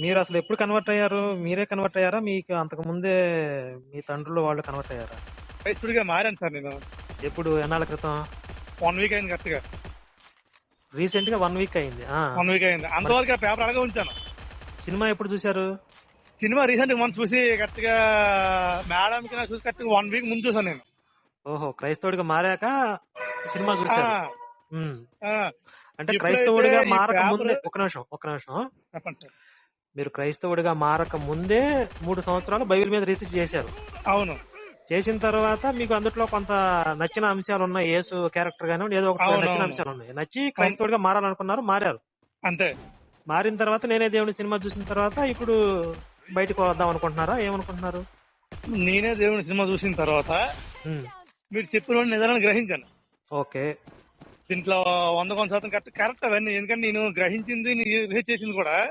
మీరు అసలు ఎప్పుడు కన్వర్ట్ అయ్యారు? మీరే కన్వర్ట్ అయ్యారా? మీకు అంతకు ముందే మీ తండ్రులు వాళ్ళు కన్వర్ట్ అయ్యారా? క్రైస్తుడిగా మారాను సార్ నేను. ఎప్పుడు? ఎన్నాళ్ళ క్రితం? వన్ వీక్ అయింది కరెక్ట్గా. రీసెంట్గా వన్ వీక్ అయింది. ఆ. వన్ వీక్ అయింది. అంతవరకు ఆ పేపర్ అడగా ఉంచాను. సినిమా ఎప్పుడు చూశారు? సినిమా రీసెంట్ మనం చూసి కరెక్ట్గా మేడం కి నాకు చూసి కరెక్ట్ వన్ వీక్ ముందు చూసాను నేను. ఓహో క్రైస్తవుడిగా మారాక సినిమా ఆ, చూశారు ఉమ్. ఆ, అంటే ఎప్పుడైతే క్రైస్తవుడిగా ఈ మారక పేపర్- ముందే ఒక నిమిషం ఒక నిమిషం. చెప్పండి సార్. మీరు క్రైస్తవుడిగా మారక ముందే మూడు సంవత్సరాలు బైబిల్ మీద రీసెర్చ్ చేశారు. అవును. చేసిన తర్వాత మీకు అందులో కొంత నచ్చిన అంశాలు ఉన్నాయి. యేసు క్యారెక్టర్ గానీ ఏదో అవును, నచ్చిన. అంశాలు ఉన్నాయి. నచ్చి క్రైస్తవుడిగా మారాలనుకున్నారు మారారు. అంతే. మారిన తర్వాత నేనే దేవుని సినిమా చూసిన తర్వాత ఇప్పుడు బయటకు వద్దాం అనుకుంటున్నారా? ఏమనుకుంటున్నారు? నేనే దేవుని సినిమా చూసిన తర్వాత. మీరు చెప్పిన నిజాలను గ్రహించాను. ఓకే. దీంట్లో వంద కొంత శాతం కరెక్ట్ కరెక్ట్ అవన్నీ. ఎందుకంటే నేను గ్రహించింది చేసింది కూడా